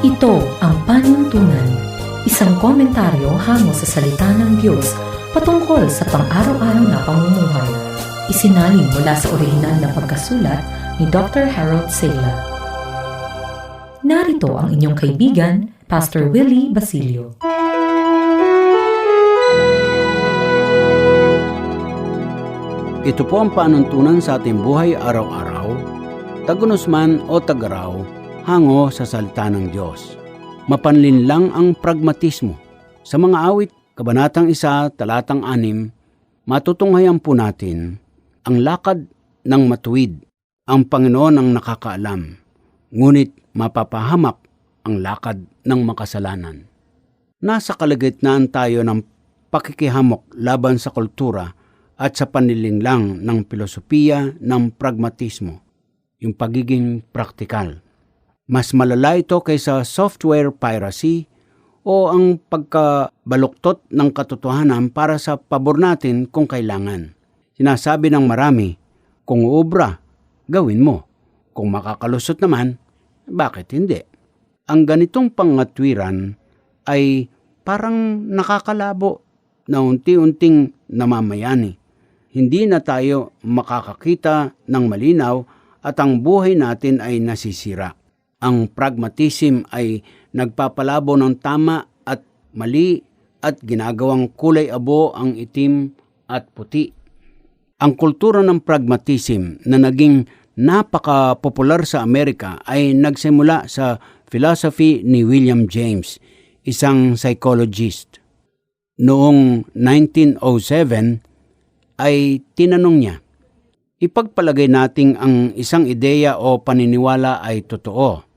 Ito ang panuntunan, isang komentaryo hango sa salita ng Diyos patungkol sa pang-araw-araw na pamumuhay. Isinalin mula sa orihinal na pagkasulat ni Dr. Harold Sela. Narito ang inyong kaibigan, Pastor Willie Basilio. Ito po ang panuntunan sa ating buhay araw-araw, tagunos man o tagaraw, hango sa salita ng Diyos. Mapanlin lang ang pragmatismo. Sa mga awit, Kabanatang 1, Talatang 6, matutunghayan po natin ang lakad ng matuwid, ang Panginoon ang nakakaalam, ngunit mapapahamak ang lakad ng makasalanan. Nasa kalagitnaan tayo ng pakikihamok laban sa kultura at sa panlilinglang ng filosofiya ng pragmatismo, yung pagiging praktikal. Mas malala ito kaysa software piracy o ang pagkabaluktot ng katotohanan para sa pabor natin kung kailangan. Sinasabi ng marami, kung obra, gawin mo. Kung makakalusot naman, bakit hindi? Ang ganitong pangatwiran ay parang nakakalabo na unti-unting namamayani hindi na tayo makakakita ng malinaw at ang buhay natin ay nasisira. Ang pragmatism ay nagpapalabo ng tama at mali at ginagawang kulay abo ang itim at puti. Ang kultura ng pragmatism na naging napaka-popular sa Amerika ay nagsimula sa philosophy ni William James, isang psychologist. Noong 1907, ay tinanong niya, Ipagpalagay nating ang isang ideya o paniniwala ay totoo.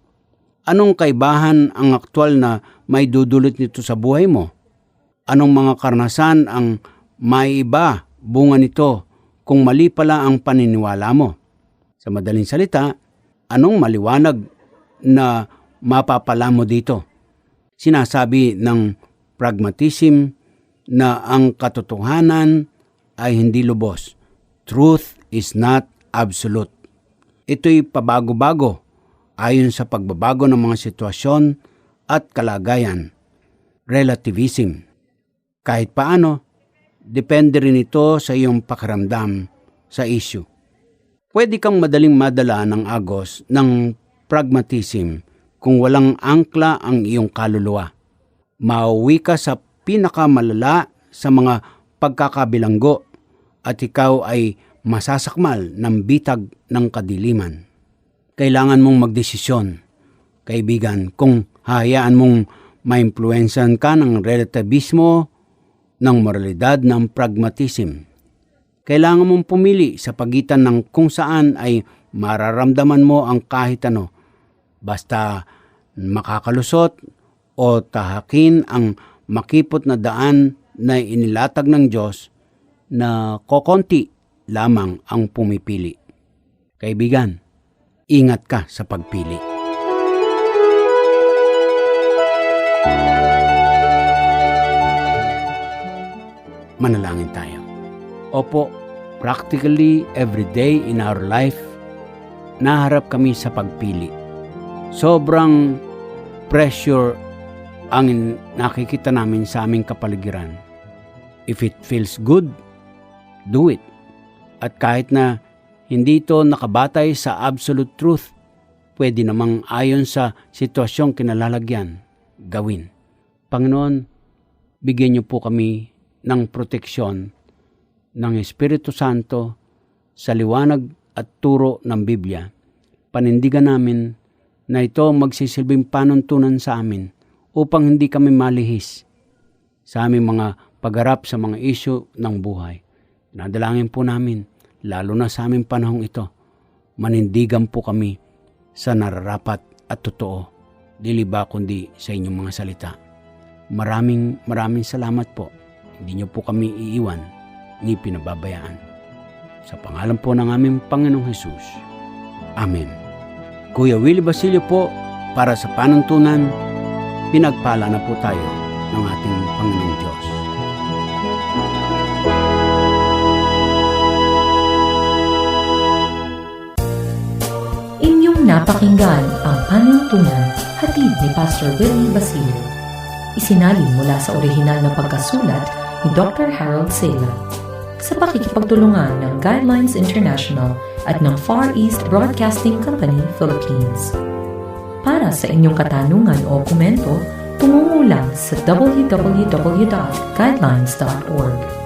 Anong kaibahan ang aktwal na may dudulot nito sa buhay mo? Anong mga karnasan ang may iba bunga nito kung mali pala ang paniniwala mo? Sa madaling salita, anong maliwanag na mapapala mo dito? Sinasabi ng pragmatism na ang katotohanan ay hindi lubos. Truth is not absolute. Ito'y pabago-bago ayon sa pagbabago ng mga sitwasyon at kalagayan. Relativism. Kahit paano, depende rin ito sa iyong pakiramdam sa issue. Pwede kang madaling madala ng agos ng pragmatism kung walang angkla ang iyong kaluluwa. Mauwi ka sa pinakamalala sa mga pagkakabilanggo at ikaw ay masasakmal ng bitag ng kadiliman. Kailangan mong magdesisyon, kaibigan, kung hayaan mong maimpluensyan ka ng relativismo, ng moralidad, ng pragmatism. Kailangan mong pumili sa pagitan ng kung saan ay mararamdaman mo ang kahit ano, basta makakalusot o tahakin ang makipot na daan na inilatag ng Diyos na kokonti lamang ang pumipili. Kaibigan, ingat ka sa pagpili. Manalangin tayo. Opo, practically every day in our life, naharap kami sa pagpili. Sobrang pressure ang nakikita namin sa aming kapaligiran. If it feels good, do it. At kahit na hindi ito nakabatay sa absolute truth, pwede namang ayon sa sitwasyong kinalalagyan, gawin. Panginoon, bigyan niyo po kami ng proteksyon ng Espiritu Santo sa liwanag at turo ng Biblia. Panindigan namin na ito magsisilbing panuntunan sa amin upang hindi kami malihis sa aming mga pagharap sa mga isyu ng buhay. Nadalangin po namin, lalo na sa aming panahong ito, manindigan po kami sa nararapat at totoo, dili ba kundi sa inyong mga salita. Maraming maraming salamat po. Hindi niyo po kami iiwan ni pinababayaan. Sa pangalan po ng aming Panginoong Hesus. Amen. Kuya Willie Basilio po para sa panuntunan, pinagpala na po tayo ng ating Panginoong Diyos. Napakinggan ang panuntunan hatid ni Pastor Willie Basilio. Isinalin mula sa orihinal na pagkasulat ni Dr. Harold Sala sa pakikipagtulungan ng Guidelines International at ng Far East Broadcasting Company, Philippines. Para sa inyong katanungan o komento, tumungo lang sa www.guidelines.org.